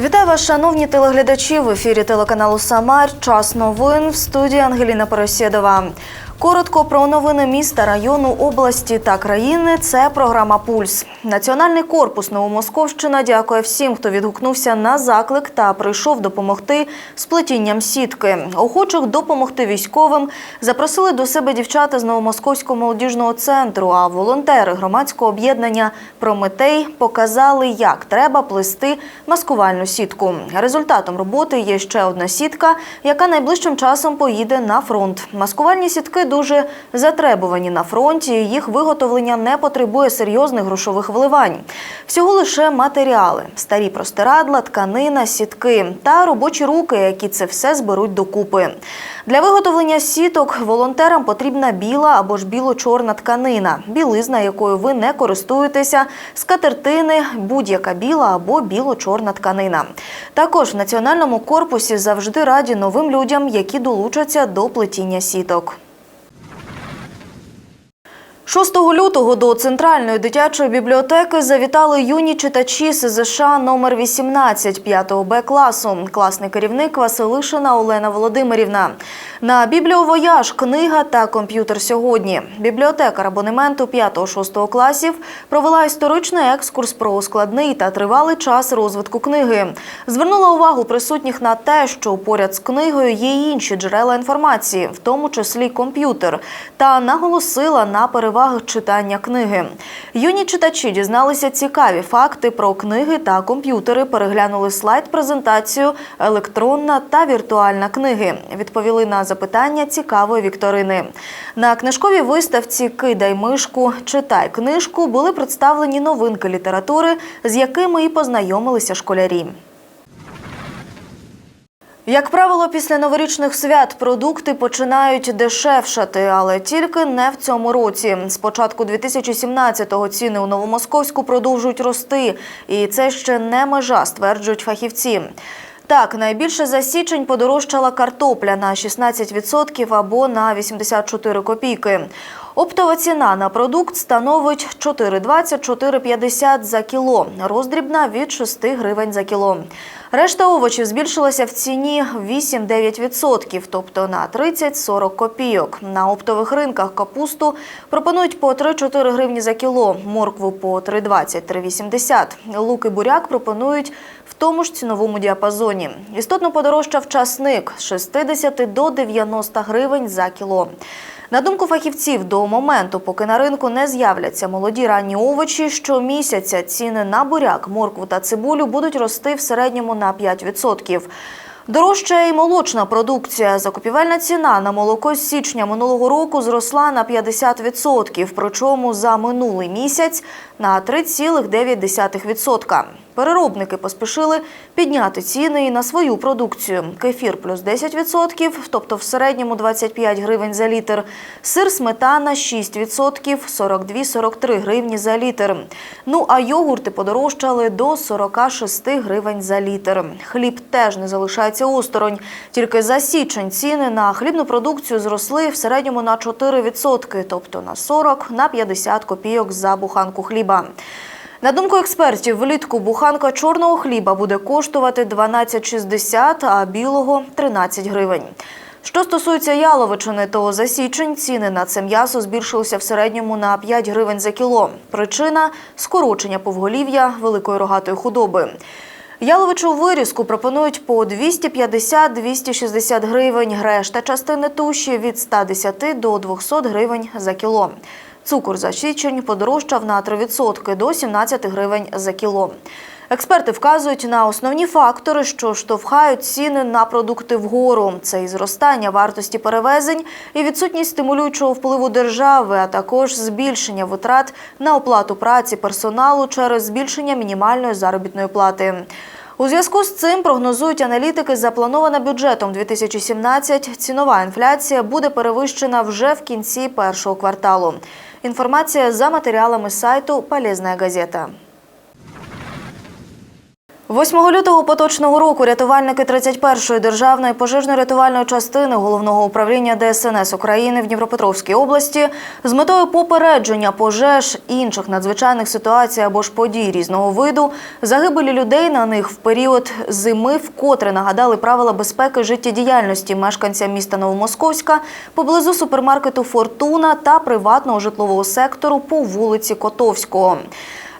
Вітаю вас, шановні телеглядачі. В ефірі телеканалу Самар. Час новин в студії Ангеліна Поросєдова. Коротко про новини міста, району, області та країни. Це програма Пульс. Національний корпус Новомосковщина дякує всім, хто відгукнувся на заклик та прийшов допомогти з плетінням сітки. Охочих допомогти військовим запросили до себе дівчата з Новомосковського молодіжного центру. А волонтери громадського об'єднання Прометей показали, як треба плести маскувальну сітку. Результатом роботи є ще одна сітка, яка найближчим часом поїде на фронт. Маскувальні сітки дуже затребувані на фронті. Їх виготовлення не потребує серйозних грошових вливань. Всього лише матеріали: старі простирадла, тканина, сітки та робочі руки, які це все зберуть докупи. Для виготовлення сіток волонтерам потрібна біла або ж біло-чорна тканина, білизна, якою ви не користуєтеся, скатертини, будь-яка біла або біло-чорна тканина. Також в національному корпусі завжди раді новим людям, які долучаться до плетіння сіток. 6 лютого до центральної дитячої бібліотеки завітали юні читачі СЗШ номер 18 5 Б класу. Класний керівник Василишина Олена Володимирівна. На бібліовояж книга та комп'ютер сьогодні. Бібліотекар абонементу 5-6 класів провела історичний екскурс про складний та тривалий час розвитку книги. Звернула увагу присутніх на те, що поряд з книгою є інші джерела інформації, в тому числі комп'ютер, та наголосила на перевагах читання книги. Юні читачі дізналися цікаві факти про книги та комп'ютери, переглянули слайд-презентацію електронна та віртуальна книги. Відповіли на запитання цікавої вікторини. На книжковій виставці Кидай мишку, читай книжку були представлені новинки літератури, з якими і познайомилися школярі. Як правило, після новорічних свят продукти починають дешевшати, але тільки не в цьому році. З початку 2017-го ціни у Новомосковську продовжують рости, і це ще не межа, стверджують фахівці. Так, найбільше за січень подорожчала картопля на 16% або на 84 копійки. Оптова ціна на продукт становить 4,20-4,50 за кіло, роздрібна від 6 гривень за кіло. Решта овочів збільшилася в ціні 8-9%, тобто на 30-40 копійок. На оптових ринках капусту пропонують по 3-4 гривні за кіло, моркву по 3,20-3,80. Лук і буряк пропонують тому ж ціновому діапазоні. Істотно подорожчав часник з 60 до 90 гривень за кіло. На думку фахівців, до моменту, поки на ринку не з'являться молоді ранні овочі, щомісяця ціни на буряк, моркву та цибулю будуть рости в середньому на 5%. Дорожча і молочна продукція. Закупівельна ціна на молоко з січня минулого року зросла на 50%, причому за минулий місяць на 3,9%. Переробники поспішили підняти ціни і на свою продукцію. Кефір плюс 10%, тобто в середньому 25 гривень за літр. Сир сметана 6%, 42-43 гривні за літр. Ну а йогурти подорожчали до 46 гривень за літр. Хліб теж не залишається осторонь. Тільки за січень ціни на хлібну продукцію зросли в середньому на 4%, тобто на 40 на 50 копійок за буханку хліба. На думку експертів, влітку буханка чорного хліба буде коштувати 12,60, а білого 13 гривень. Що стосується яловичини, то за січень ціни на це м'ясо збільшилися в середньому на 5 гривень за кіло. Причина скорочення повголів'я великої рогатої худоби. Яловичу вирізку пропонують по 250-260 гривень. Решта частини туші від 110 до 200 гривень за кіло. Цукор за січень подорожчав на 3% до 17 гривень за кіло. Експерти вказують на основні фактори, що штовхають ціни на продукти вгору. Це і зростання вартості перевезень, і відсутність стимулюючого впливу держави, а також збільшення витрат на оплату праці персоналу через збільшення мінімальної заробітної плати. У зв'язку з цим прогнозують аналітики, запланована бюджетом 2017 цінова інфляція буде перевищена вже в кінці першого кварталу. Інформація за матеріалами сайту Полезна газета. 8 лютого поточного року рятувальники 31-ї державної пожежно-рятувальної частини головного управління ДСНС України в Дніпропетровській області з метою попередження пожеж інших надзвичайних ситуацій або ж подій різного виду, загибелі людей на них в період зими вкотре нагадали правила безпеки життєдіяльності мешканцям міста Новомосковська поблизу супермаркету Фортуна та приватного житлового сектору по вулиці Котовського.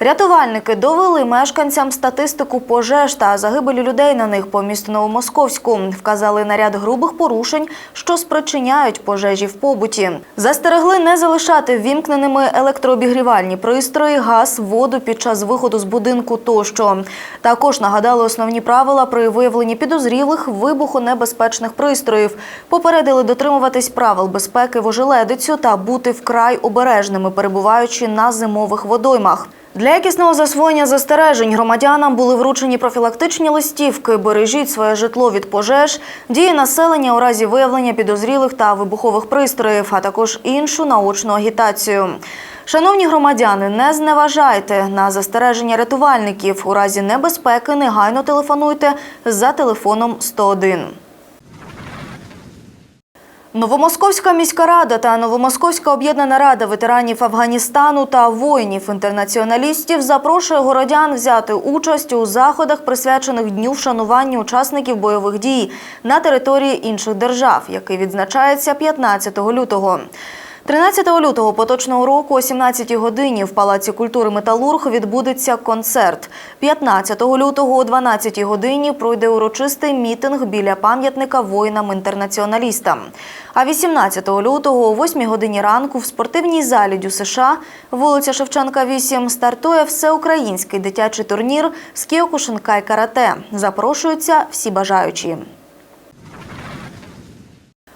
Рятувальники довели мешканцям статистику пожеж та загибелі людей на них по місту Новомосковську. Вказали на ряд грубих порушень, що спричиняють пожежі в побуті. Застерегли не залишати ввімкненими електрообігрівальні пристрої, газ, воду під час виходу з будинку тощо. Також нагадали основні правила при виявленні підозрілих вибухонебезпечних пристроїв. Попередили дотримуватись правил безпеки в ожеледицю та бути вкрай обережними, перебуваючи на зимових водоймах. Для якісного засвоєння застережень громадянам були вручені профілактичні листівки «Бережіть своє житло від пожеж», дії населення у разі виявлення підозрілих та вибухових пристроїв, а також іншу наочну агітацію. Шановні громадяни, не зневажайте на застереження рятувальників. У разі небезпеки негайно телефонуйте за телефоном 101. Новомосковська міська рада та Новомосковська об'єднана рада ветеранів Афганістану та воїнів-інтернаціоналістів запрошує городян взяти участь у заходах, присвячених дню вшанування учасників бойових дій на території інших держав, який відзначається 15 лютого. 13 лютого поточного року о 17 годині в Палаці культури Металург відбудеться концерт. 15 лютого о 12 годині пройде урочистий мітинг біля пам'ятника воїнам-інтернаціоналістам. А 18 лютого о 8 годині ранку в спортивній залі Дю США, вулиця Шевченка 8, стартує всеукраїнський дитячий турнір з кіокушинкай карате. Запрошуються всі бажаючі.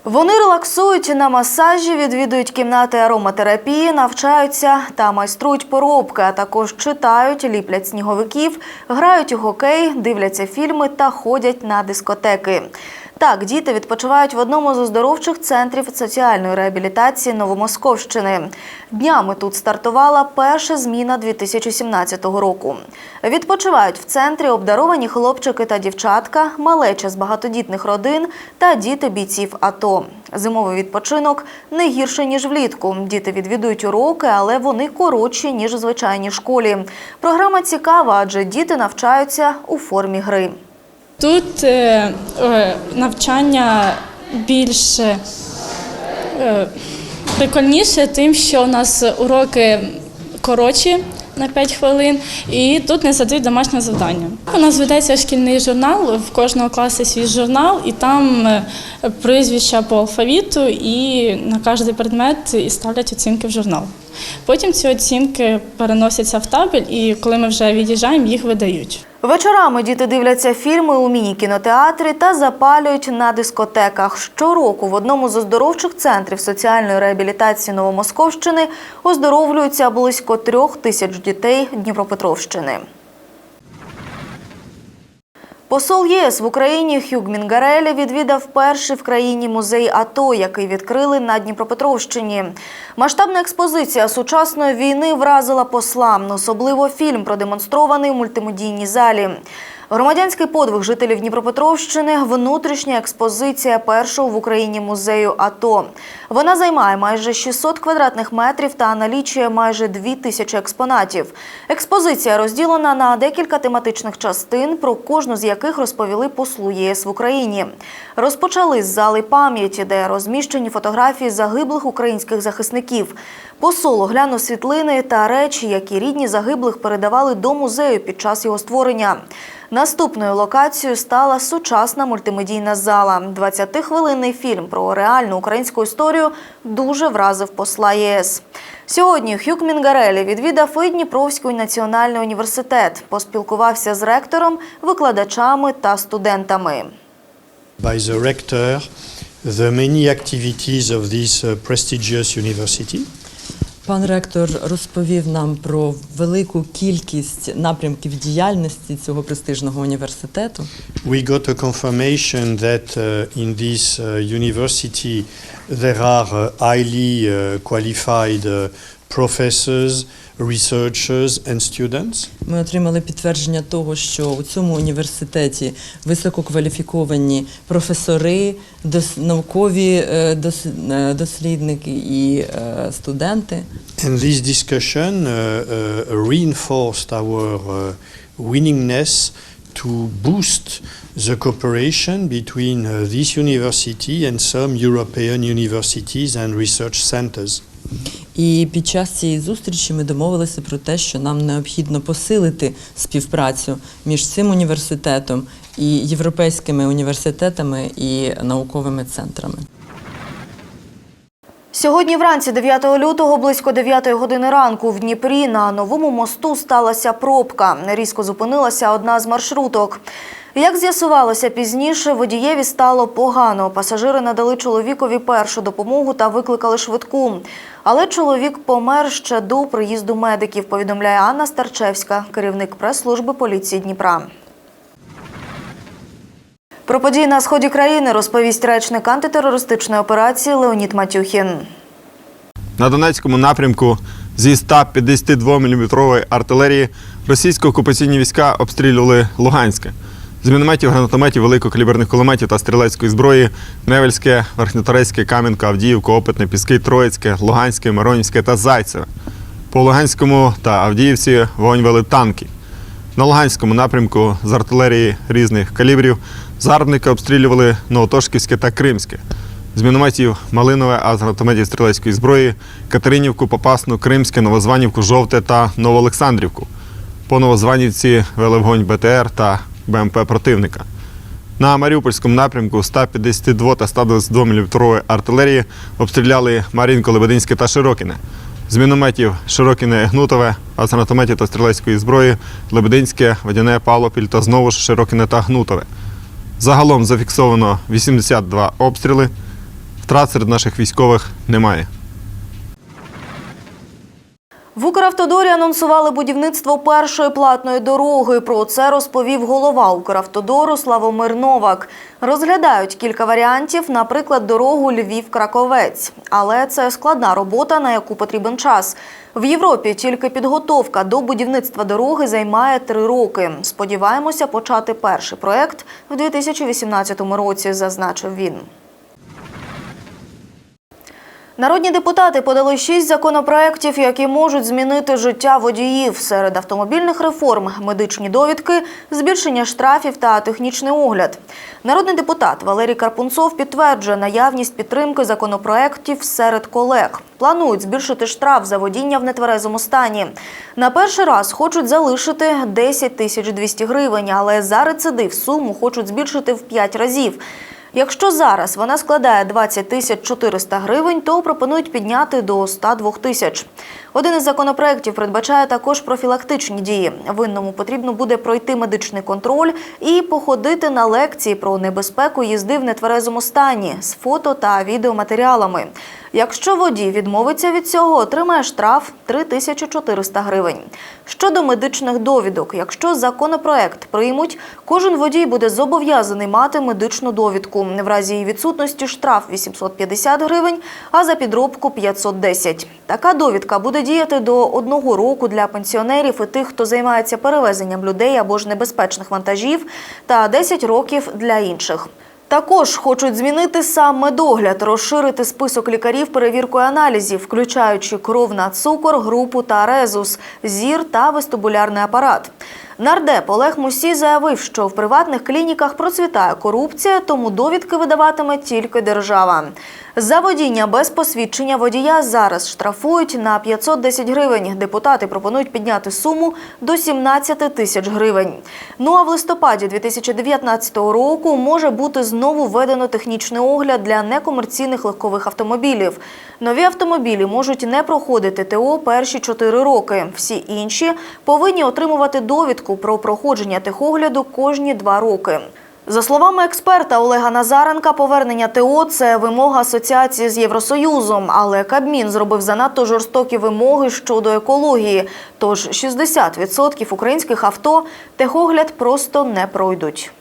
Вони релаксують на масажі, відвідують кімнати ароматерапії, навчаються та майструють поробки, а також читають, ліплять сніговиків, грають у хокей, дивляться фільми та ходять на дискотеки. Так, діти відпочивають в одному з оздоровчих центрів соціальної реабілітації Новомосковщини. Днями тут стартувала перша зміна 2017 року. Відпочивають в центрі обдаровані хлопчики та дівчатка, малеча з багатодітних родин та діти бійців АТО. Зимовий відпочинок не гірше ніж влітку. Діти відвідують уроки, але вони коротші ніж у звичайній школі. Програма цікава, адже діти навчаються у формі гри. Тут е, е, навчання більш е, прикольніше, тим, що у нас уроки коротші на 5 хвилин, і тут не задають домашнє завдання. У нас ведеться шкільний журнал, в кожного класу свій журнал, і там е, прізвища по алфавіту, і на кожен предмет і ставлять оцінки в журнал. Потім ці оцінки переносяться в табель, і коли ми вже від'їжджаємо, їх видають. Вечорами діти дивляться фільми у міні-кінотеатрі та запалюють на дискотеках. Щороку в одному з оздоровчих центрів соціальної реабілітації Новомосковщини оздоровлюються близько трьох тисяч дітей Дніпропетровщини. Посол ЄС в Україні Хюг Мінгарелі відвідав перший в країні музей АТО, який відкрили на Дніпропетровщині. Масштабна експозиція сучасної війни вразила посла, особливо фільм, продемонстрований у мультимедійній залі. Громадянський подвиг жителів Дніпропетровщини внутрішня експозиція першого в Україні музею АТО. Вона займає майже 600 квадратних метрів та налічує майже 2 тисячі експонатів. Експозиція розділена на декілька тематичних частин, про кожну з яких розповіли послу ЄС в Україні. Розпочали з зали пам'яті, де розміщені фотографії загиблих українських захисників. Посол оглянув світлини та речі, які рідні загиблих передавали до музею під час його створення. Наступною локацією стала сучасна мультимедійна зала. 20-хвилинний фільм про реальну українську історію дуже вразив посла ЄС. Сьогодні Хюк Мінгарелі відвідав і Дніпровський національний університет, поспілкувався з ректором, викладачами та студентами. by the rector the many activities of this uh, prestigious university. Пан ректор розповів нам про велику кількість напрямків діяльності цього престижного університету. We got a confirmation that uh, in this uh, university there are uh, highly uh, qualified uh, professors, researchers and students. Ми отримали підтвердження того, що у цьому університеті висококваліфіковані професори, дос- наукові е, дос- е, дослідники і е, студенти. And this discussion uh, uh, reinforced our uh, willingness to boost the cooperation between uh, this university and some European universities and research centers. І під час цієї зустрічі ми домовилися про те, що нам необхідно посилити співпрацю між цим університетом і європейськими університетами і науковими центрами. Сьогодні вранці 9 лютого близько 9 години ранку в Дніпрі на новому мосту сталася пробка. Різко зупинилася одна з маршруток. Як з'ясувалося пізніше, водієві стало погано. Пасажири надали чоловікові першу допомогу та викликали швидку. Але чоловік помер ще до приїзду медиків, повідомляє Анна Старчевська, керівник прес-служби поліції Дніпра. Про події на сході країни розповість речник антитерористичної операції Леонід Матюхін. На Донецькому напрямку зі 152 мм артилерії російсько-окупаційні війська обстрілювали Луганське. З мінометів, гранатометів, великокаліберних кулеметів та стрілецької зброї Невельське, Верхньоторецьке, Кам'янка, Авдіївка, Опитне, Піски, Троїцьке, Луганське, Миронівське та Зайцеве. По Луганському та Авдіївці вогонь вели танки. На Луганському напрямку з артилерії різних калібрів загарбники обстрілювали Новотошківське та Кримське. З мінометів Малинове, а з гранатометів стрілецької зброї Катеринівку, Попасну, Кримське, Новозванівку, Жовте та Новоолександрівку. По Новозванівці вели вогонь БТР та БМП противника. На Маріупольському напрямку 152 та 122 мм артилерії обстріляли Марінко, Лебединське та Широкіне. З мінометів Широкіне Гнутове, а з гранатометів та стрілецької зброї Лебединське, Водяне, Павлопіль та знову ж Широкіне та Гнутове. Загалом зафіксовано 82 обстріли. Втрат серед наших військових немає. В Укравтодорі анонсували будівництво першої платної дороги. Про це розповів голова Укравтодору Славомир Новак. Розглядають кілька варіантів, наприклад, дорогу Львів-Краковець. Але це складна робота, на яку потрібен час. В Європі тільки підготовка до будівництва дороги займає три роки. Сподіваємося почати перший проект в 2018 році, зазначив він. Народні депутати подали шість законопроєктів, які можуть змінити життя водіїв. Серед автомобільних реформ медичні довідки, збільшення штрафів та технічний огляд. Народний депутат Валерій Карпунцов підтверджує наявність підтримки законопроєктів серед колег. Планують збільшити штраф за водіння в нетверезому стані. На перший раз хочуть залишити 10 тисяч 200 гривень, але за рецидив суму хочуть збільшити в 5 разів. Якщо зараз вона складає 20 тисяч 400 гривень, то пропонують підняти до 102 тисяч. Один із законопроєктів передбачає також профілактичні дії. Винному потрібно буде пройти медичний контроль і походити на лекції про небезпеку їзди в нетверезому стані з фото та відеоматеріалами. Якщо водій відмовиться від цього, отримає штраф 3400 гривень. Щодо медичних довідок, якщо законопроект приймуть, кожен водій буде зобов'язаний мати медичну довідку. В разі її відсутності штраф 850 гривень, а за підробку 510. Така довідка буде діяти до одного року для пенсіонерів і тих, хто займається перевезенням людей або ж небезпечних вантажів, та 10 років для інших. Також хочуть змінити сам медогляд, розширити список лікарів перевіркою аналізів, включаючи кров на цукор, групу та резус, зір та вестибулярний апарат. Нардеп Олег Мусій заявив, що в приватних клініках процвітає корупція, тому довідки видаватиме тільки держава. За водіння без посвідчення водія зараз штрафують на 510 гривень. Депутати пропонують підняти суму до 17 тисяч гривень. Ну а в листопаді 2019 року може бути знову введено технічний огляд для некомерційних легкових автомобілів. Нові автомобілі можуть не проходити ТО перші 4 роки. Всі інші повинні отримувати довідку про проходження техогляду кожні 2 роки. За словами експерта Олега Назаренка, повернення ТО – це вимога асоціації з Євросоюзом, але Кабмін зробив занадто жорстокі вимоги щодо екології. Тож 60% українських авто техогляд просто не пройдуть.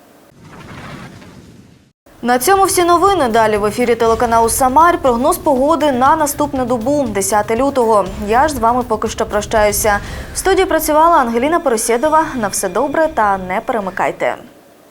На цьому всі новини. Далі в ефірі телеканалу Самар. Прогноз погоди на наступну добу, 10 лютого. Я ж з вами поки що прощаюся. В студії працювала Ангеліна Поросєдова. На все добре та не перемикайте.